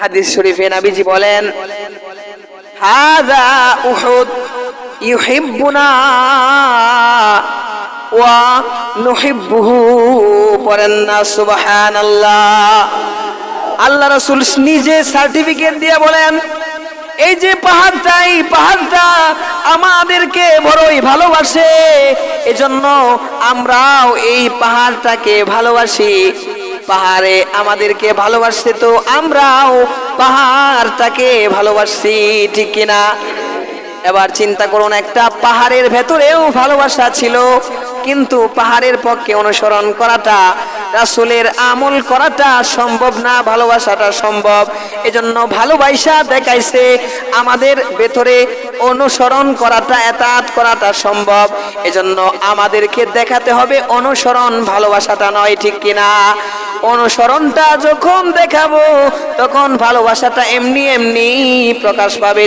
হাদিস শরীফে নাবিজি বলেন হাদা উহুদ ইউহিব্বুনা ওয়া নুহিব্বুহু পড়েন না, সুবহানাল্লাহ। আল্লাহ রাসূল নিজে সার্টিফিকেট দিয়ে বলেন, এই যে পাহাড়টা, এই পাহাড়টা আমাদেরকে বড়ই ভালোবাসে, এজন্য আমরাও এই পাহাড়টাকে ভালোবাসি। পাহাড়ে আমাদেরকে ভালোবাসছে তো আমরাও পাহাড়টাকে ভালোবাসছি ঠিক কিনা? এবার চিন্তা করুন, একটা পাহাড়ের ভেতরেও ভালোবাসা ছিল, কিন্তু পাহাড়ের পক্ষে অনুসরণ করাটা রাসূলের আমল করাটা সম্ভব না, ভালোবাসাটা সম্ভব। এজন্য ভালোবাসা দেখাইছে আমাদের ভেতরে অনুসরণ করাটা, এতাত করাটা সম্ভব। এজন্য আমাদেরকে দেখাতে হবে অনুসরণ, ভালোবাসাটা নয়, ঠিক কিনা? অনুসরণটা যখন দেখাবো, তখন ভালোবাসাটা এমনি এমনি প্রকাশ পাবে।